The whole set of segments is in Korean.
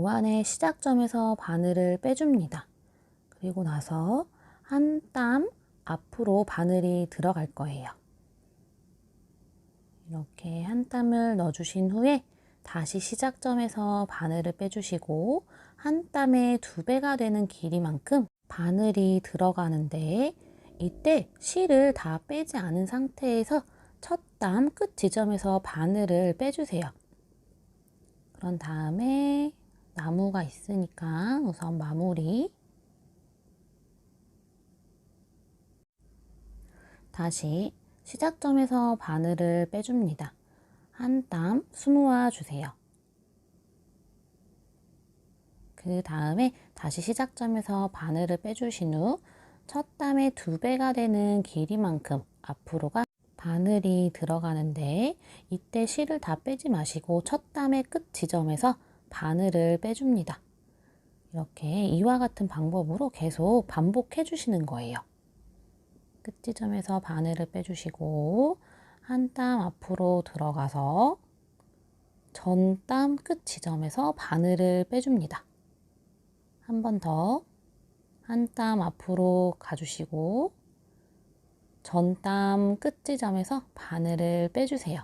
도안의 시작점에서 바늘을 빼줍니다. 그리고 나서 한 땀 앞으로 바늘이 들어갈 거예요. 이렇게 한 땀을 넣어주신 후에 다시 시작점에서 바늘을 빼주시고 한 땀의 두 배가 되는 길이만큼 바늘이 들어가는데 이때 실을 다 빼지 않은 상태에서 첫 땀 끝 지점에서 바늘을 빼주세요. 그런 다음에 나무가 있으니까 우선 마무리 다시 시작점에서 바늘을 빼줍니다. 한 땀 수놓아 주세요. 그 다음에 다시 시작점에서 바늘을 빼주신 후 첫 땀의 두 배가 되는 길이만큼 앞으로가 바늘이 들어가는데 이때 실을 다 빼지 마시고 첫 땀의 끝 지점에서 바늘을 빼줍니다. 이렇게 이와 같은 방법으로 계속 반복해 주시는 거예요. 끝 지점에서 바늘을 빼주시고 한 땀 앞으로 들어가서 전땀 끝 지점에서 바늘을 빼줍니다. 한 번 더 한 땀 앞으로 가주시고 전땀 끝 지점에서 바늘을 빼주세요.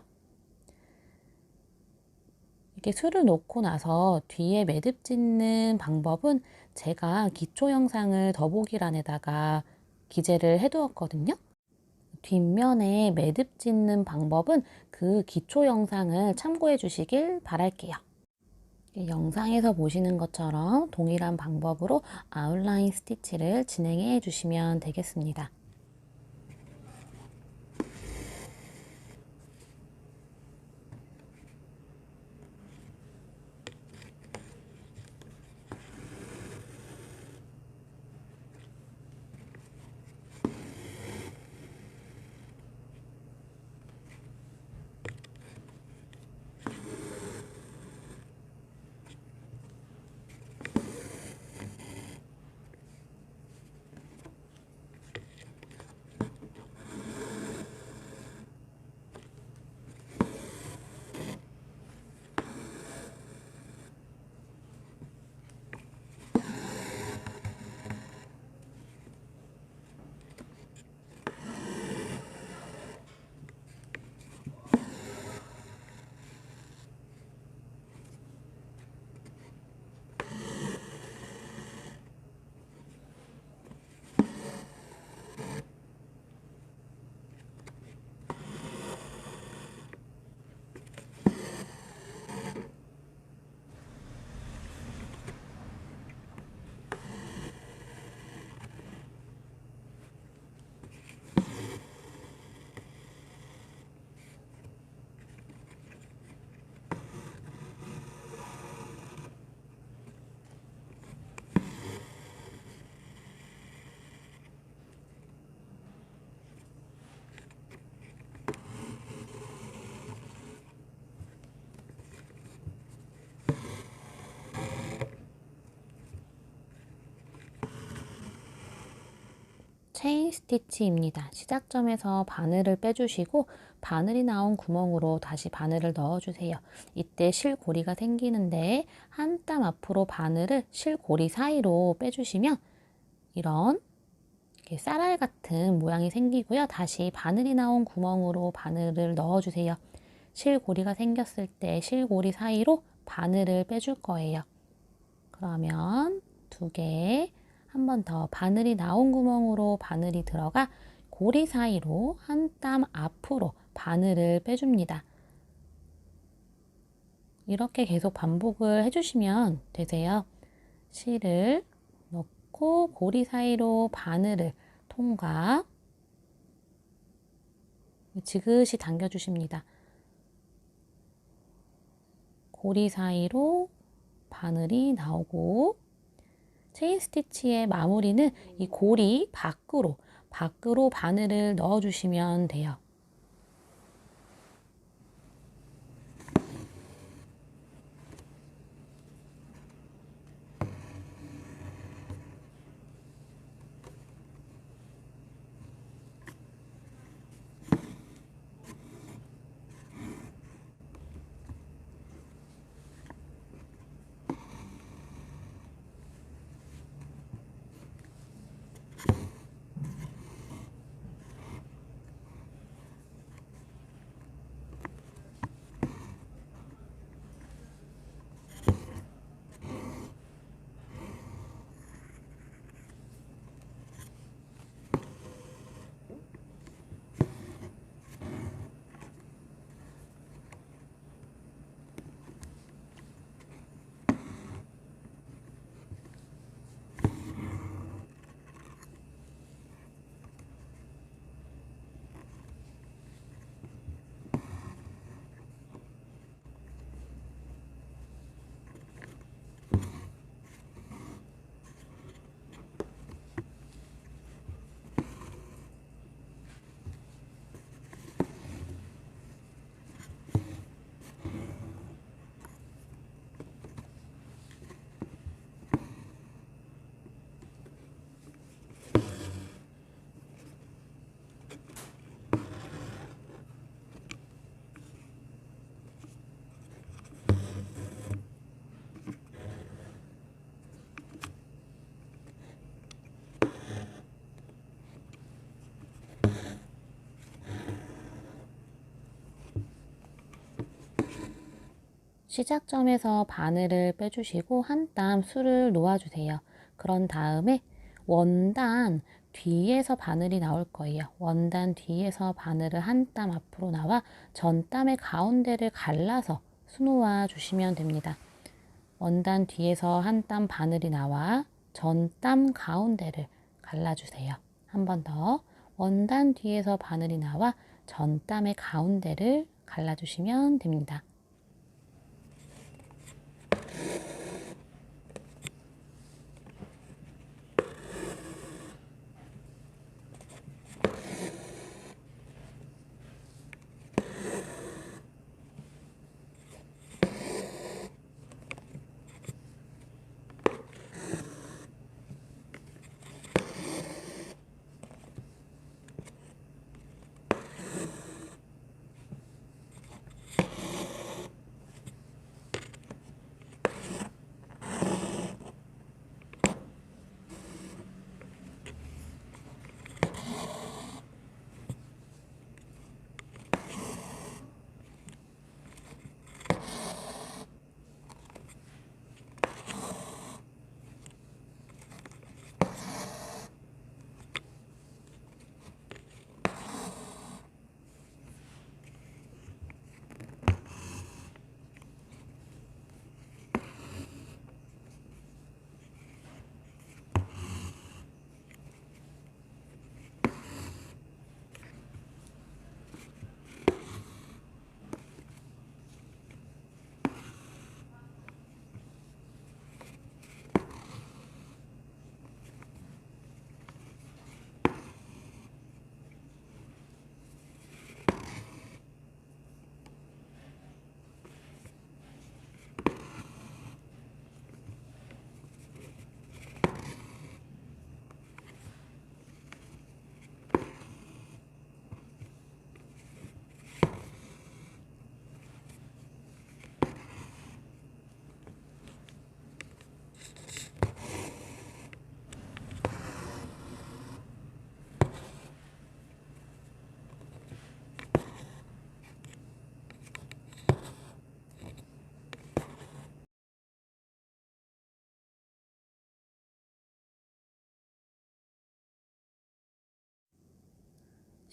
이렇게 술을 놓고 나서 뒤에 매듭 짓는 방법은 제가 기초 영상을 더보기란에다가 기재를 해두었거든요. 뒷면에 매듭 짓는 방법은 그 기초 영상을 참고해 주시길 바랄게요. 영상에서 보시는 것처럼 동일한 방법으로 아웃라인 스티치를 진행해 주시면 되겠습니다. 체인 스티치입니다. 시작점에서 바늘을 빼주시고 바늘이 나온 구멍으로 다시 바늘을 넣어주세요. 이때 실고리가 생기는데 한 땀 앞으로 바늘을 실고리 사이로 빼주시면 이런 쌀알 같은 모양이 생기고요. 다시 바늘이 나온 구멍으로 바늘을 넣어주세요. 실고리가 생겼을 때 실고리 사이로 바늘을 빼줄 거예요. 그러면 두 개, 한 번 더 바늘이 나온 구멍으로 바늘이 들어가 고리 사이로 한 땀 앞으로 바늘을 빼줍니다. 이렇게 계속 반복을 해주시면 되세요. 실을 넣고 고리 사이로 바늘을 통과 지그시 당겨주십니다. 고리 사이로 바늘이 나오고 체인 스티치의 마무리는 이 고리 밖으로 밖으로 바늘을 넣어 주시면 돼요. 시작점에서 바늘을 빼주시고 한 땀 술을 놓아주세요. 그런 다음에 원단 뒤에서 바늘이 나올 거예요. 원단 뒤에서 바늘을 한 땀 앞으로 나와 전땀의 가운데를 갈라서 수놓아 주시면 됩니다. 원단 뒤에서 한 땀 바늘이 나와 전땀 가운데를 갈라주세요. 한 번 더. 원단 뒤에서 바늘이 나와 전 땀의 가운데를 갈라주시면 됩니다.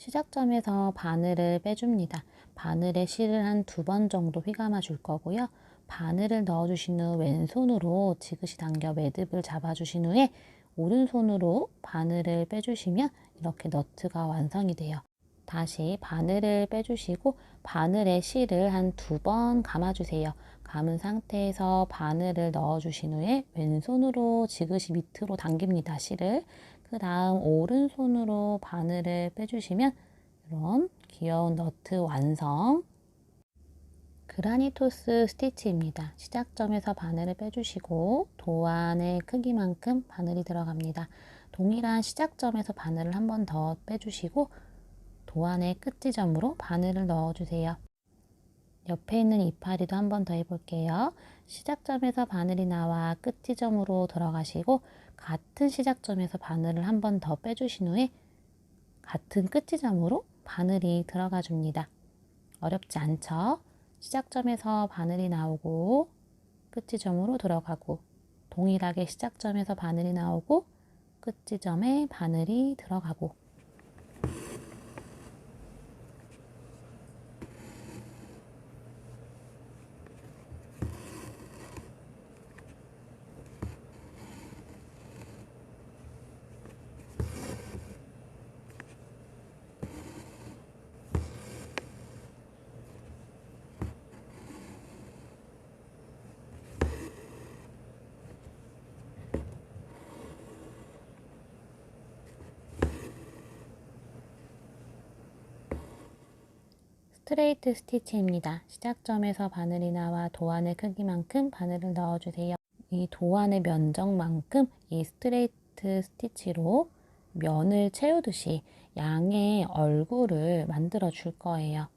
시작점에서 바늘을 빼줍니다. 바늘에 실을 한 두 번 정도 휘감아 줄 거고요. 바늘을 넣어주신 후 왼손으로 지그시 당겨 매듭을 잡아주신 후에 오른손으로 바늘을 빼주시면 이렇게 너트가 완성이 돼요. 다시 바늘을 빼주시고 바늘에 실을 한 두 번 감아주세요. 감은 상태에서 바늘을 넣어주신 후에 왼손으로 지그시 밑으로 당깁니다. 실을. 그 다음 오른손으로 바늘을 빼주시면 이런 귀여운 너트 완성. 그라니토스 스티치입니다. 시작점에서 바늘을 빼주시고 도안의 크기만큼 바늘이 들어갑니다. 동일한 시작점에서 바늘을 한 번 더 빼주시고 도안의 끝지점으로 바늘을 넣어주세요. 옆에 있는 이파리도 한 번 더 해볼게요. 시작점에서 바늘이 나와 끝지점으로 들어가시고 같은 시작점에서 바늘을 한 번 더 빼주신 후에 같은 끝지점으로 바늘이 들어가 줍니다. 어렵지 않죠? 시작점에서 바늘이 나오고 끝지점으로 들어가고 동일하게 시작점에서 바늘이 나오고 끝지점에 바늘이 들어가고 스트레이트 스티치입니다. 시작점에서 바늘이 나와 도안의 크기만큼 바늘을 넣어주세요. 이 도안의 면적만큼 이 스트레이트 스티치로 면을 채우듯이 양의 얼굴을 만들어 줄 거예요.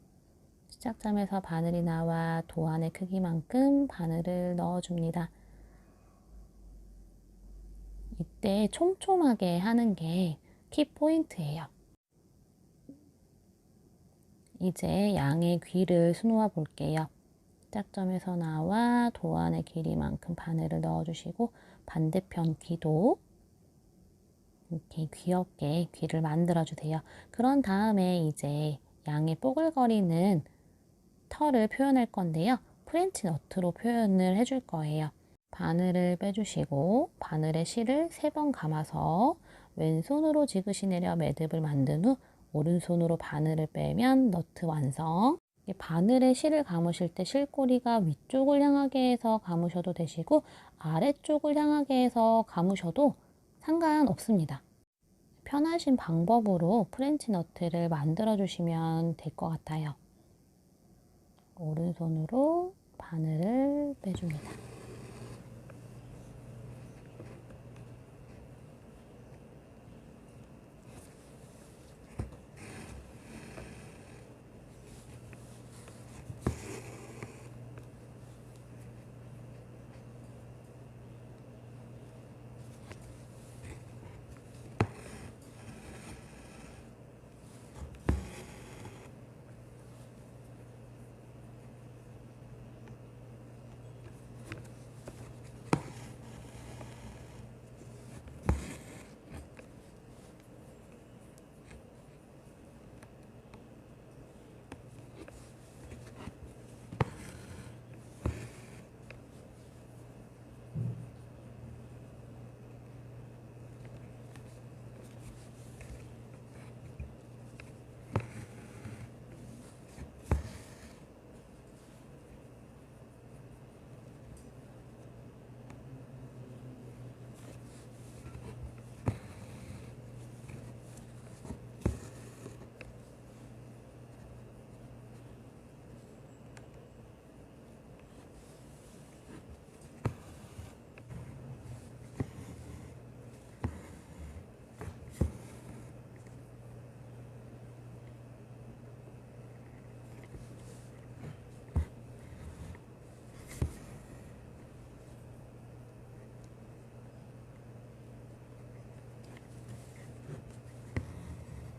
시작점에서 바늘이 나와 도안의 크기만큼 바늘을 넣어줍니다. 이때 촘촘하게 하는 게 키포인트예요. 이제 양의 귀를 수놓아 볼게요. 시작점에서 나와 도안의 길이만큼 바늘을 넣어주시고 반대편 귀도 이렇게 귀엽게 귀를 만들어주세요. 그런 다음에 이제 양의 뽀글거리는 털을 표현할 건데요. 프렌치 너트로 표현을 해줄 거예요. 바늘을 빼주시고 바늘의 실을 세 번 감아서 왼손으로 지그시 내려 매듭을 만든 후 오른손으로 바늘을 빼면 너트 완성. 이 바늘에 실을 감으실 때 실꼬리가 위쪽을 향하게 해서 감으셔도 되시고 아래쪽을 향하게 해서 감으셔도 상관없습니다. 편하신 방법으로 프렌치 너트를 만들어 주시면 될 것 같아요. 오른손으로 바늘을 빼줍니다.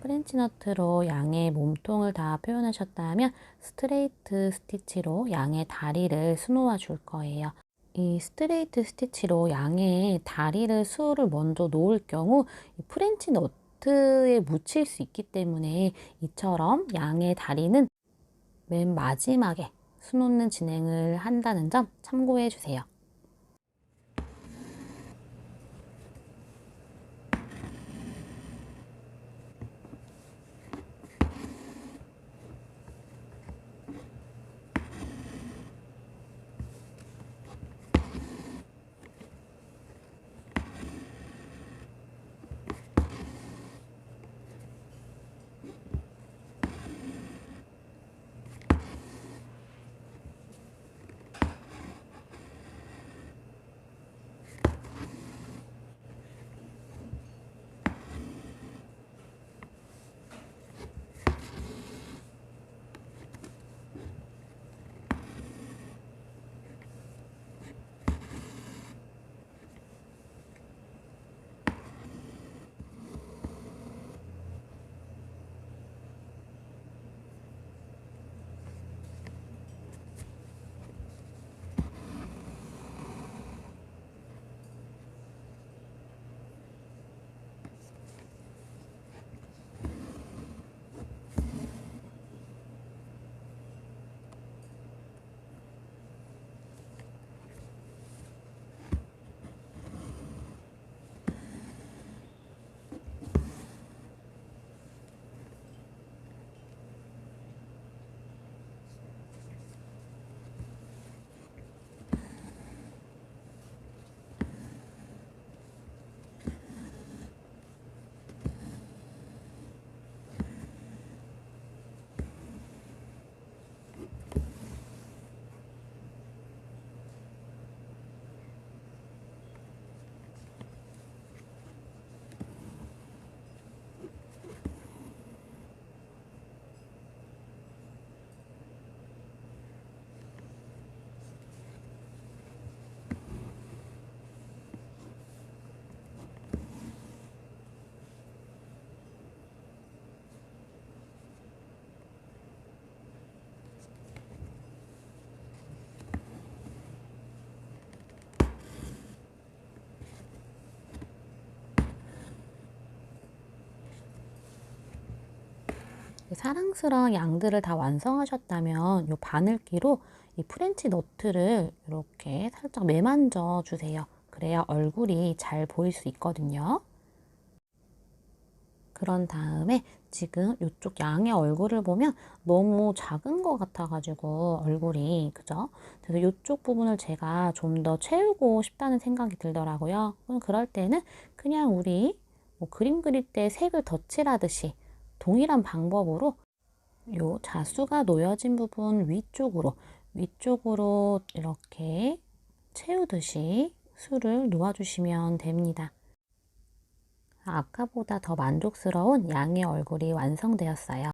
프렌치너트로 양의 몸통을 다 표현하셨다면 스트레이트 스티치로 양의 다리를 수놓아 줄 거예요. 이 스트레이트 스티치로 양의 다리를 수를 먼저 놓을 경우 이 프렌치 너트에 묻힐 수 있기 때문에 이처럼 양의 다리는 맨 마지막에 수놓는 진행을 한다는 점 참고해 주세요. 사랑스러운 양들을 다 완성하셨다면 이 바늘기로 이 프렌치 너트를 이렇게 살짝 매만져 주세요. 그래야 얼굴이 잘 보일 수 있거든요. 그런 다음에 지금 이쪽 양의 얼굴을 보면 너무 작은 것 같아가지고 얼굴이 그죠? 그래서 이쪽 부분을 제가 좀 더 채우고 싶다는 생각이 들더라고요. 그럼 그럴 때는 그냥 우리 뭐 그림 그릴 때 색을 덧칠하듯이 동일한 방법으로 요 자수가 놓여진 부분 위쪽으로 위쪽으로 이렇게 채우듯이 술을 놓아주시면 됩니다. 아까보다 더 만족스러운 양의 얼굴이 완성되었어요.